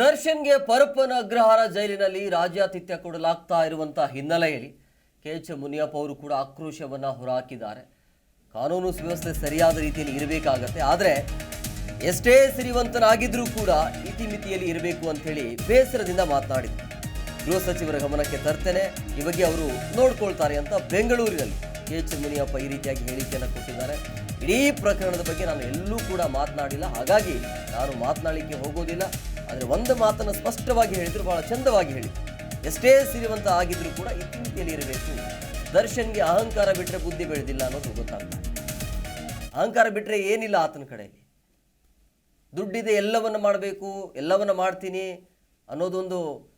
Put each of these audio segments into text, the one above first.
ದರ್ಶನ್ಗೆ ಪರಪ್ಪನ ಅಗ್ರಹಾರ ಜೈಲಿನಲ್ಲಿ ರಾಜ್ಯಾತಿಥ್ಯ ಕೊಡಲಾಗ್ತಾ ಇರುವಂತಹ ಹಿನ್ನೆಲೆಯಲ್ಲಿ ಕೆ ಎಚ್ ಮುನಿಯಪ್ಪ ಅವರು ಕೂಡ ಆಕ್ರೋಶವನ್ನ ಹೊರಹಾಕಿದ್ದಾರೆ. ಕಾನೂನು ಸುವ್ಯವಸ್ಥೆ ಸರಿಯಾದ ರೀತಿಯಲ್ಲಿ ಇರಬೇಕಾಗತ್ತೆ. ಆದರೆ ಎಷ್ಟೇ ಸಿರಿವಂತನಾಗಿದ್ರೂ ಕೂಡ ಇತಿಮಿತಿಯಲ್ಲಿ ಇರಬೇಕು ಅಂತ ಹೇಳಿ ಬೇಸರದಿಂದ ಮಾತನಾಡಿದ್ರು. ಗೃಹ ಸಚಿವರ ಗಮನಕ್ಕೆ ತರ್ತೇನೆ. ಈ ಬಗ್ಗೆ ಅವರು ನೋಡ್ಕೊಳ್ತಾರೆ ಅಂತ ಬೆಂಗಳೂರಿನಲ್ಲಿ ಕೆ ಎಚ್ ಮುನಿಯಪ್ಪ ಈ ರೀತಿಯಾಗಿ ಹೇಳಿಕೆಯನ್ನು ಕೊಟ್ಟಿದ್ದಾರೆ. ಇಡೀ ಪ್ರಕರಣದ ಬಗ್ಗೆ ನಾನು ಎಲ್ಲೂ ಕೂಡ ಮಾತನಾಡಿಲ್ಲ. ಹಾಗಾಗಿ ನಾನು ಮಾತನಾಡಲಿಕ್ಕೆ ಹೋಗೋದಿಲ್ಲ. ಆದರೆ ಒಂದು ಮಾತನ್ನು ಸ್ಪಷ್ಟವಾಗಿ ಹೇಳಿದ್ರು, ಬಹಳ ಚಂದವಾಗಿ ಹೇಳಿದ್ರು. ಎಷ್ಟೇ ಸಿರಿವಂತ ಆಗಿದ್ರೂ ಕೂಡ ಇತಿಮಿತಿಯಲ್ಲಿ ಇರಬೇಕು. ದರ್ಶನ್ಗೆ ಅಹಂಕಾರ ಬಿಟ್ಟರೆ ಬುದ್ಧಿ ಬೆಳೆದಿಲ್ಲ ಅನ್ನೋದು ಗೊತ್ತಾಗ್ತದೆ. ಅಹಂಕಾರ ಬಿಟ್ಟರೆ ಏನಿಲ್ಲ ಆತನ ಕಡೆಯಲ್ಲಿ. ದುಡ್ಡಿದೆ, ಎಲ್ಲವನ್ನು ಮಾಡಬೇಕು, ಎಲ್ಲವನ್ನು ಮಾಡ್ತೀನಿ ಅನ್ನೋದೊಂದು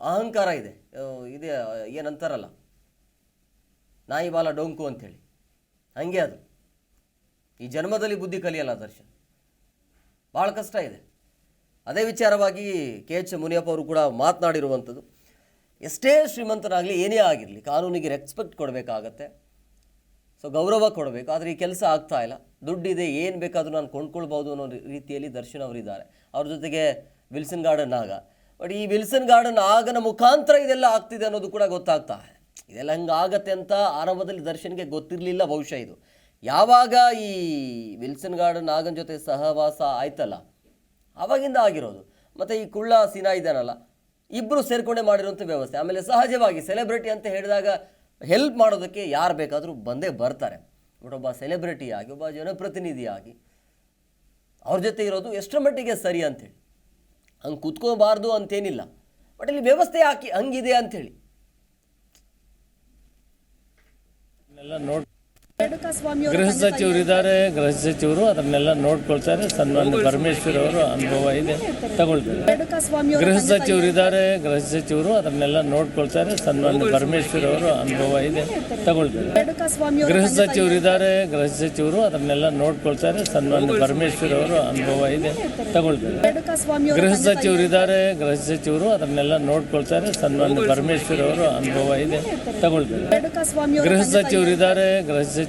ಅಹಂಕಾರ ಇದೆ. ಇದೆ, ಏನಂತಾರಲ್ಲ? ನಾಯಿ ಬಾಲ ಡೊಂಕು ಅಂಥೇಳಿ. ಹಂಗೆ ಅದು. ಈ ಜನ್ಮದಲ್ಲಿ ಬುದ್ಧಿ ಕಲಿಯಲ್ಲ ದರ್ಶನ್. ಭಾಳ ಕಷ್ಟ ಇದೆ. ಅದೇ ವಿಚಾರವಾಗಿ ಕೆ ಎಚ್ ಮುನಿಯಪ್ಪ ಅವರು ಕೂಡ ಮಾತನಾಡಿರುವಂಥದ್ದು, ಎಷ್ಟೇ ಶ್ರೀಮಂತನಾಗಲಿ ಏನೇ ಆಗಿರಲಿ, ಕಾನೂನಿಗೆ ರೆಸ್ಪೆಕ್ಟ್ ಕೊಡಬೇಕಾಗತ್ತೆ, ಸೊ ಗೌರವ ಕೊಡಬೇಕು, ಆದರೆ ಈ ಕೆಲಸ ಆಗ್ತಾ ಇಲ್ಲ. ದುಡ್ಡಿದೆ, ಏನು ಬೇಕಾದರೂ ನಾನು ಕೊಂಡ್ಕೊಳ್ಬೋದು ಅನ್ನೋ ರೀತಿಯಲ್ಲಿ ದರ್ಶನ್ ಅವರಿದ್ದಾರೆ. ಅವ್ರ ಜೊತೆಗೆ ವಿಲ್ಸನ್ ಗಾರ್ಡನ್ ಆಗ. ಬಟ್ ಈ ವಿಲ್ಸನ್ ಗಾರ್ಡನ್ ಆಗನ ಮುಖಾಂತರ ಇದೆಲ್ಲ ಆಗ್ತಿದೆ ಅನ್ನೋದು ಕೂಡ ಗೊತ್ತಾಗ್ತಾ ಇದೆಲ್ಲ ಹಂಗೆ ಆಗತ್ತೆ ಅಂತ ಆರಂಭದಲ್ಲಿ ದರ್ಶನ್ಗೆ ಗೊತ್ತಿರಲಿಲ್ಲ ಬಹುಶಃ ಇದು. ಯಾವಾಗ ಈ ವಿಲ್ಸನ್ ಗಾರ್ಡನ್ ಆಗನ್ ಜೊತೆ ಸಹವಾಸ ಆಯ್ತಲ್ಲ ಆವಾಗಿಂದ ಆಗಿರೋದು. ಮತ್ತು ಈ ಕುಳ್ಳ, ಸಿನಾ ಇದ್ದಾನಲ್ಲ ಇಬ್ಬರು ಸೇರಿಕೊಂಡೇ ಮಾಡಿರುವಂಥ ವ್ಯವಸ್ಥೆ. ಆಮೇಲೆ ಸಹಜವಾಗಿ ಸೆಲೆಬ್ರಿಟಿ ಅಂತ ಹೇಳಿದಾಗ ಹೆಲ್ಪ್ ಮಾಡೋದಕ್ಕೆ ಯಾರು ಬೇಕಾದರೂ ಬಂದೇ ಬರ್ತಾರೆ. ಬಟ್ ಒಬ್ಬ ಸೆಲೆಬ್ರಿಟಿಯಾಗಿ ಒಬ್ಬ ಜನಪ್ರತಿನಿಧಿಯಾಗಿ, ಅವ್ರ ಜೊತೆ ಇರೋದು ಎಷ್ಟರ ಮಟ್ಟಿಗೆ ಸರಿ ಅಂತೇಳಿ. ಹಂಗೆ ಕುತ್ಕೋಬಾರ್ದು ಅಂತೇನಿಲ್ಲ. ಬಟ್ ಇಲ್ಲಿ ವ್ಯವಸ್ಥೆ ಹಾಕಿ ಹಂಗಿದೆ ಅಂಥೇಳಿ ನೋಡ್ ಗೃಹ ಸಚಿವರು ಇದ್ದಾರೆ ಗೃಹ ಸಚಿವರು ಅದನ್ನೆಲ್ಲ ನೋಡ್ಕೊಳ್ತಾರೆ. ಸನ್ಮಾನ್ಯ ಪರಮೇಶ್ವರ್ ಅವರು ಅನುಭವ ಇದೆ. ತಗೊಳ್ತಾರೆ. ಗೃಹ ಸಚಿವರು ಇದ್ದಾರೆ ಗೃಹ ಸಚಿವರು ಅದನ್ನೆಲ್ಲ ನೋಡ್ಕೊಳ್ತಾರೆ. ಸನ್ಮಾನ್ಯ ಪರಮೇಶ್ವರ್ ಅವರು ಅನುಭವ ಇದೆ. ತಗೊಳ್ತಾರೆ. ಗೃಹ ಸಚಿವರು ಇದ್ದಾರೆ ಗೃಹ ಸಚಿವರು ಅದನ್ನೆಲ್ಲ ನೋಡ್ಕೊಳ್ತಾರೆ. ಸನ್ಮಾನ್ಯ ಪರಮೇಶ್ವರ್ ಅವರು ಅನುಭವ ಇದೆ. ತಗೊಳ್ತಾರೆ. ಗೃಹ ಸಚಿವರು ಇದ್ದಾರೆ ಗೃಹ ಸಚಿವರು ಅದನ್ನೆಲ್ಲ ನೋಡ್ಕೊಳ್ತಾರೆ. ಸನ್ಮಾನ್ಯ ಪರಮೇಶ್ವರ್ ಅವರು ಅನುಭವ ಇದೆ. ತಗೊಳ್ತಾರೆ. ಗೃಹ ಸಚಿವರು ಇದ್ದಾರೆ ಗೃಹ ಸಚಿವರು